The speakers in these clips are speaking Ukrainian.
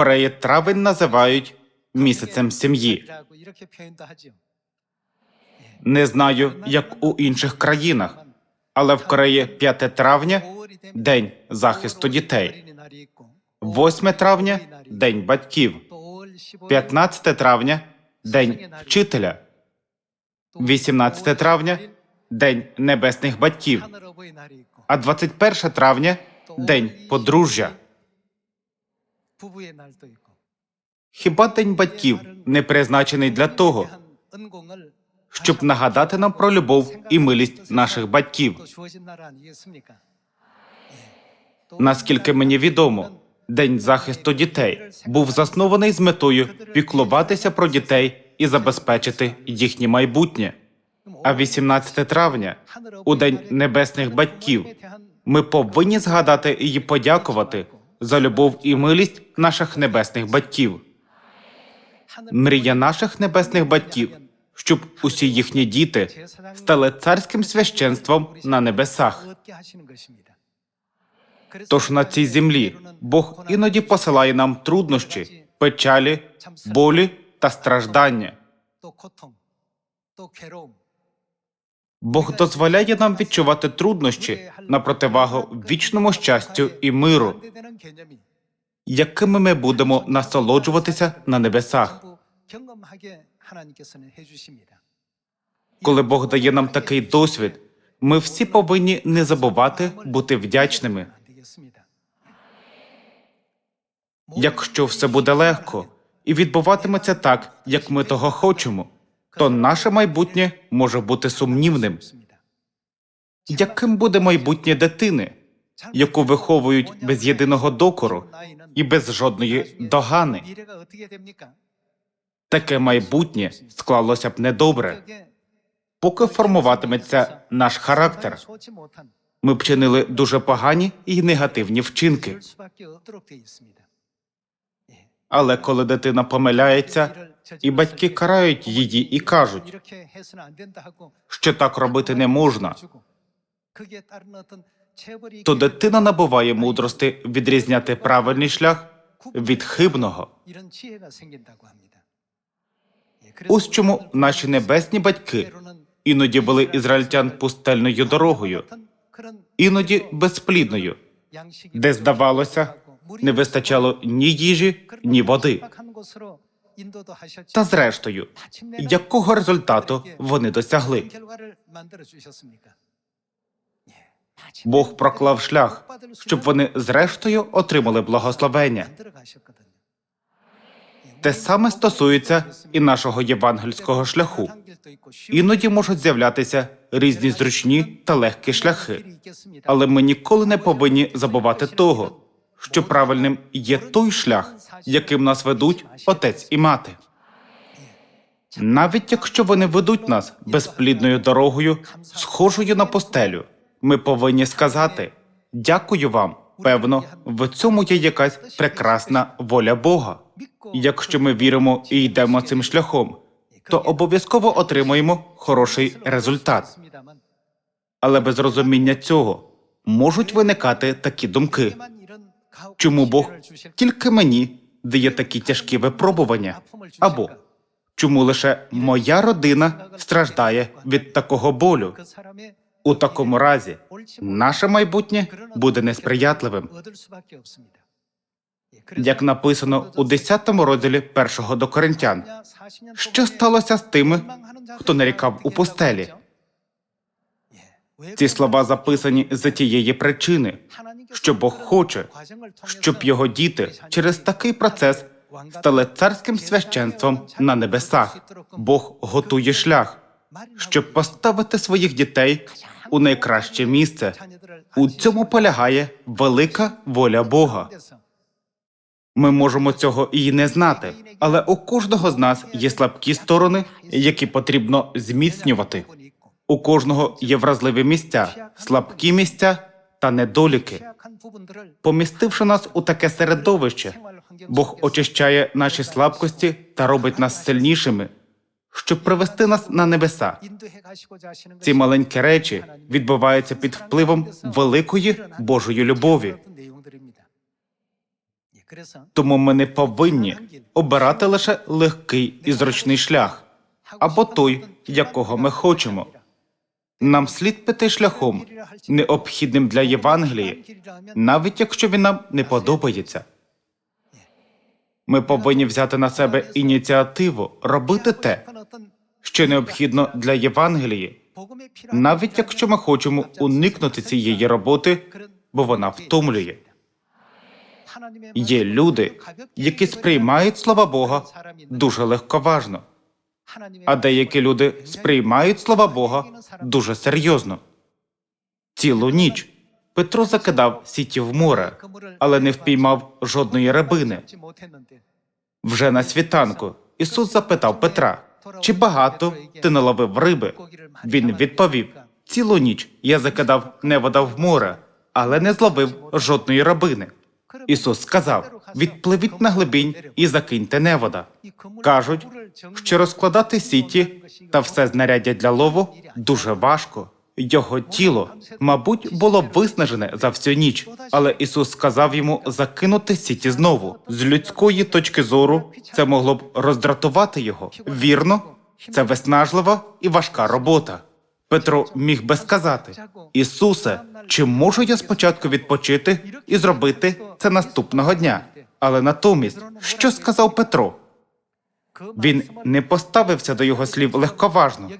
Кореї травень називають місяцем сім'ї. Не знаю, як у інших країнах, але в Кореї 5 травня День захисту дітей, 8 травня День батьків, 15 травня День вчителя, 18 травня День небесних батьків, а 21 травня День подружжя. Хіба День батьків не призначений для того, щоб нагадати нам про любов і милість наших батьків? Наскільки мені відомо, День захисту дітей був заснований з метою піклуватися про дітей і забезпечити їхнє майбутнє. А 18 травня, у День небесних батьків, ми повинні згадати і подякувати за любов і милість наших небесних батьків. Мрія наших небесних батьків, щоб усі їхні діти стали царським священством на небесах. Тож на цій землі Бог іноді посилає нам труднощі, печалі, болі та страждання. Бог дозволяє нам відчувати труднощі на противагу вічному щастю і миру, якими ми будемо насолоджуватися на небесах. Коли Бог дає нам такий досвід, ми всі повинні не забувати бути вдячними. Якщо все буде легко і відбуватиметься так, як ми того хочемо, то наше майбутнє може бути сумнівним. Яким буде майбутнє дитини, яку виховують без єдиного докору і без жодної догани? Таке майбутнє склалося б недобре, поки формуватиметься наш характер. Ми б чинили дуже погані і негативні вчинки. Але коли дитина помиляється, і батьки карають її і кажуть, що так робити не можна, то дитина набуває мудрости відрізняти правильний шлях від хибного. Ось чому наші небесні батьки іноді вели ізраїльтян пустельною дорогою, іноді безплідною, де, здавалося, не вистачало ні їжі, ні води. Та зрештою, якого результату вони досягли? Бог проклав шлях, щоб вони зрештою отримали благословення. Те саме стосується і нашого євангельського шляху. Іноді можуть з'являтися різні зручні та легкі шляхи, але ми ніколи не повинні забувати того, що правильним є той шлях, яким нас ведуть отець і мати. Навіть якщо вони ведуть нас безплідною дорогою, схожою на постелю, ми повинні сказати дякую вам. Певно, в цьому є якась прекрасна воля Бога. Якщо ми віримо і йдемо цим шляхом, то обов'язково отримаємо хороший результат. Але без розуміння цього можуть виникати такі думки. Чому Бог тільки мені дає такі тяжкі випробування? Або чому лише моя родина страждає від такого болю? У такому разі наше майбутнє буде несприятливим. Як написано у 10 розділі першого до Коринтян, що сталося з тими, хто нарікав у пустелі? Ці слова записані з тієї причини, що Бог хоче, щоб його діти через такий процес стали царським священством на небесах. Бог готує шлях, щоб поставити своїх дітей у найкраще місце. У цьому полягає велика воля Бога. Ми можемо цього і не знати, але у кожного з нас є слабкі сторони, які потрібно зміцнювати. У кожного є вразливі місця, слабкі місця та недоліки. Помістивши нас у таке середовище, Бог очищає наші слабкості та робить нас сильнішими, щоб привести нас на небеса. Ці маленькі речі відбуваються під впливом великої Божої любові. Тому ми не повинні обирати лише легкий і зручний шлях або той, якого ми хочемо. Нам слід піти шляхом, необхідним для Євангелії, навіть якщо він нам не подобається. Ми повинні взяти на себе ініціативу робити те, що необхідно для Євангелії, навіть якщо ми хочемо уникнути цієї роботи, бо вона втомлює. Є люди, які сприймають слова Бога дуже легковажно, а деякі люди сприймають слова Бога дуже серйозно. Цілу ніч Петро закидав сіті в море, але не впіймав жодної рибини. Вже на світанку Ісус запитав Петра, чи багато ти наловив риби? Він відповів: цілу ніч я закидав невода в море, але не зловив жодної рибини. Ісус сказав: відпливіть на глибінь і закиньте невода. Кажуть, що розкладати сіті та все знаряддя для лову дуже важко. Його тіло, мабуть, було виснажене за всю ніч, але Ісус сказав йому закинути сіті знову. З людської точки зору це могло б роздратувати його. Вірно, це виснажлива і важка робота. Петро міг би сказати: Ісусе, чи можу я спочатку відпочити і зробити це наступного дня? Але натомість, що сказав Петро? Він не поставився до його слів легковажно,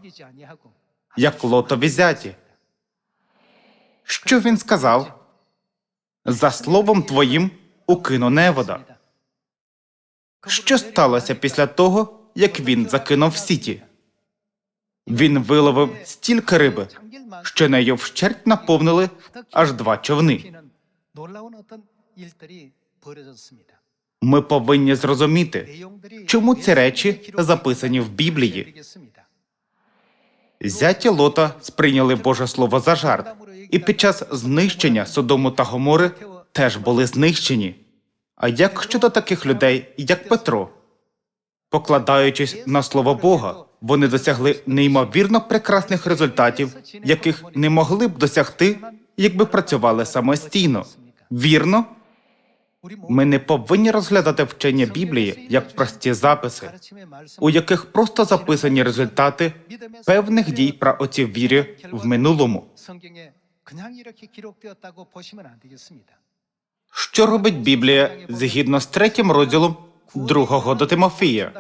як лотові зяті. Що він сказав? За словом твоїм укину невода. Що сталося після того, як він закинув сіті? Він виловив стільки риби, що нею вщерть наповнили аж два човни. Ми повинні зрозуміти, чому ці речі записані в Біблії. Зяті Лота сприйняли Боже Слово за жарт, і під час знищення Содому та Гомори теж були знищені. А як щодо таких людей, як Петро? Покладаючись на слово Бога, вони досягли неймовірно прекрасних результатів, яких не могли б досягти, якби працювали самостійно. Вірно, ми не повинні розглядати вчення Біблії як прості записи, у яких просто записані результати певних дій про вірі в минулому. Що робить Біблія згідно з третім розділом другого до Тимофія?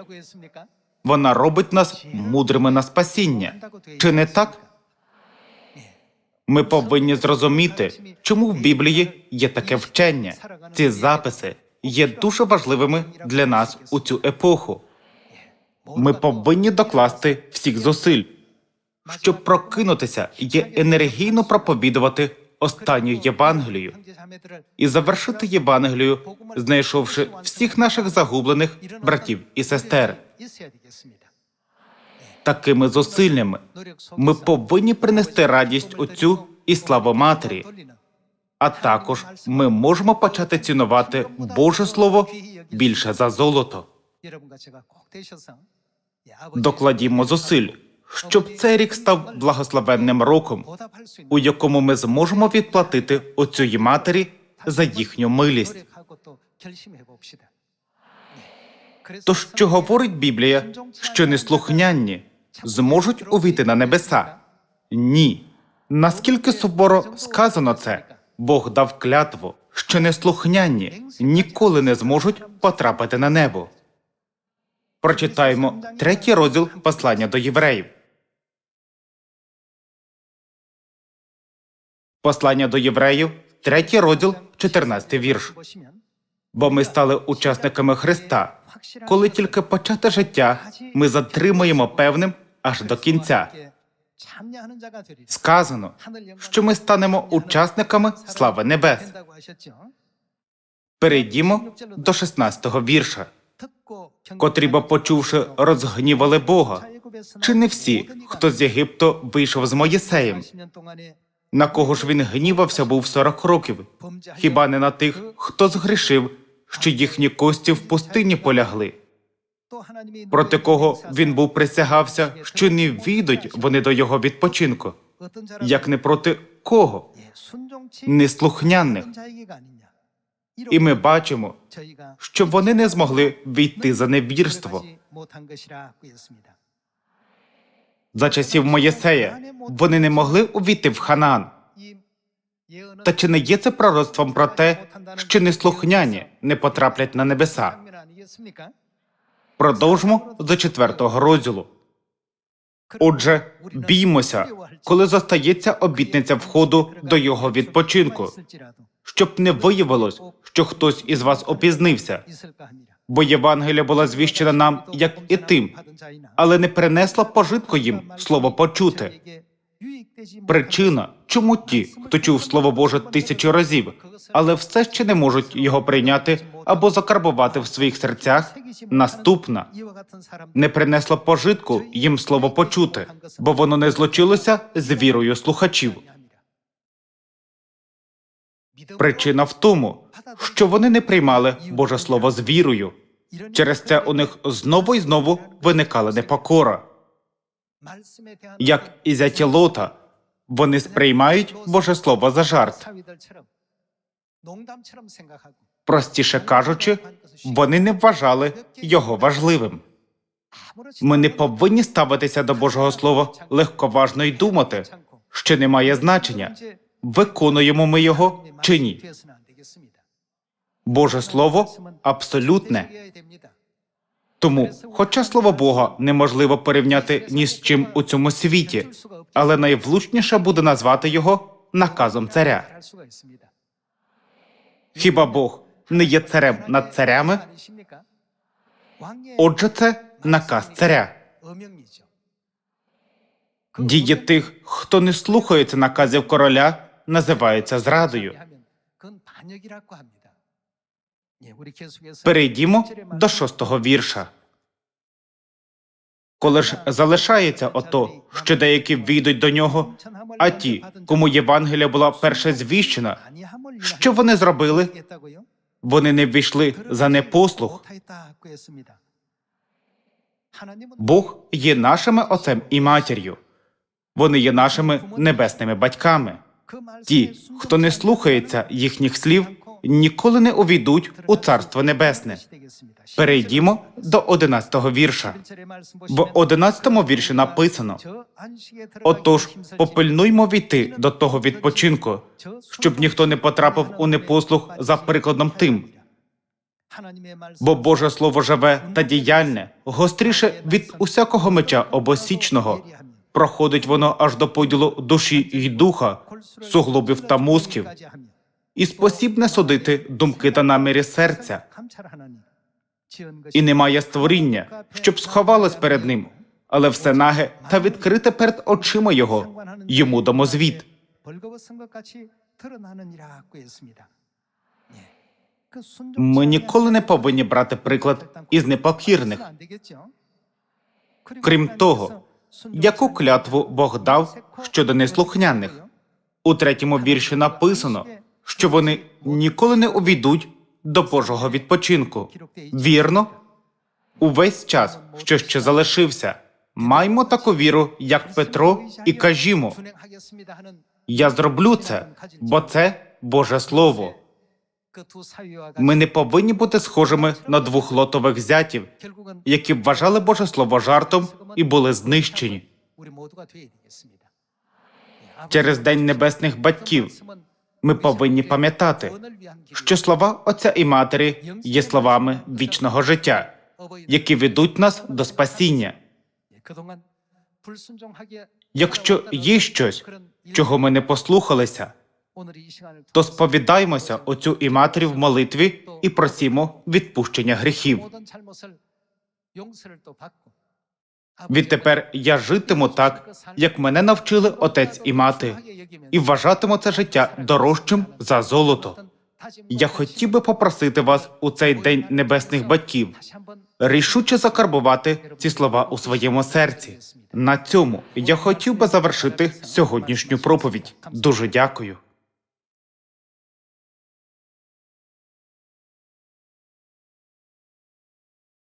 Вона робить нас мудрими на спасіння. Чи не так? Ми повинні зрозуміти, чому в Біблії є таке вчення. Ці записи є дуже важливими для нас у цю епоху. Ми повинні докласти всіх зусиль, щоб прокинутися і енергійно проповідувати останню Євангелію і завершити Євангелію, знайшовши всіх наших загублених братів і сестер. Такими зусиллями ми повинні принести радість Отцю і славу Матері. А також ми можемо почати цінувати Боже Слово більше за золото. Докладімо зусиль, щоб цей рік став благословенним роком, у якому ми зможемо відплатити Отцю і матері за їхню милість. То що говорить Біблія, що неслухняні зможуть увійти на небеса? Ні. Наскільки суворо сказано це, Бог дав клятву, що неслухняні ніколи не зможуть потрапити на небо. Прочитаємо третій розділ послання до євреїв. Послання до євреїв, третій розділ, 14 вірш. Бо ми стали учасниками Христа. Коли тільки почати життя, ми затримуємо певним аж до кінця. Сказано, що ми станемо учасниками слави небес. Перейдімо до 16-го вірша. Котрі бо почувши, розгнівали Бога. Чи не всі, хто з Єгипту вийшов з Моїсеєм? На кого ж він гнівався був 40 років? Хіба не на тих, хто згрішив, що їхні кості в пустині полягли? Проти кого він був присягався, що не війдуть вони до його відпочинку, як не проти кого? Неслухняних. І ми бачимо, що вони не змогли війти за невірство. За часів Моєсея вони не могли увійти в Ханан. Та чи не є це пророцтвом про те, що неслухняні не потраплять на небеса? Продовжимо до четвертого розділу. Отже, біймося, коли зостається обітниця входу до його відпочинку, щоб не виявилось, що хтось із вас опізнився, бо Євангелія була звіщена нам, як і тим, але не принесла пожитку їм слово почути. Причина, чому ті, хто чув слово Боже тисячі разів, але все ще не можуть його прийняти або закарбувати в своїх серцях, наступна не принесло пожитку їм слово почути, бо воно не злучилося з вірою слухачів. Причина в тому, що вони не приймали Боже Слово з вірою. Через це у них знову і знову виникала непокора. Як і зяті Лота, вони сприймають Боже Слово за жарт. Простіше кажучи, вони не вважали його важливим. Ми не повинні ставитися до Божого Слова легковажно й думати, що не має значення, виконуємо ми його чи ні. Боже Слово абсолютне. Тому, хоча слово Бога неможливо порівняти ні з чим у цьому світі, але найвлучніше буде назвати його наказом царя. Хіба Бог не є царем над царями? Отже, це наказ царя. Дії тих, хто не слухається наказів короля, називаються зрадою. Перейдімо до шостого вірша. Коли ж залишається ото, що деякі війдуть до нього, а ті, кому Євангелія була перше звіщена, що вони зробили? Вони не ввійшли за непослух. Бог є нашими отцем і матір'ю. Вони є нашими небесними батьками. Ті, хто не слухається їхніх слів, ніколи не увійдуть у Царство Небесне. Перейдімо до одинадцятого вірша. В одинадцятому вірші написано: Отож, попильнуймо війти до того відпочинку, щоб ніхто не потрапив у непослух за прикладом тим. Бо Боже Слово живе та діяльне, гостріше від усякого меча обосічного. Проходить воно аж до поділу душі й духа, суглобів та мозків, і спосібне судити думки та наміри серця. І немає створіння, щоб сховалось перед ним, але все наге та відкрите перед очима його, йому домозвіт. Ми ніколи не повинні брати приклад із непокірних. Крім того, яку клятву Бог дав щодо неслухняних. У третьому вірші написано, що вони ніколи не увійдуть до Божого відпочинку. Вірно, увесь час, що ще залишився, маймо таку віру, як Петро, і кажімо: я зроблю це, бо це Боже Слово. Ми не повинні бути схожими на двох лотових зятів, які вважали Боже Слово жартом і були знищені. Через День небесних батьків ми повинні пам'ятати, що слова Отця і Матері є словами вічного життя, які ведуть нас до спасіння. Якщо є щось, чого ми не послухалися, то сповідаймося Отцю і Матері в молитві і просімо відпущення гріхів. Відтепер я житиму так, як мене навчили отець і мати, і вважатиму це життя дорожчим за золото. Я хотів би попросити вас у цей день небесних батьків рішуче закарбувати ці слова у своєму серці. На цьому я хотів би завершити сьогоднішню проповідь. Дуже дякую.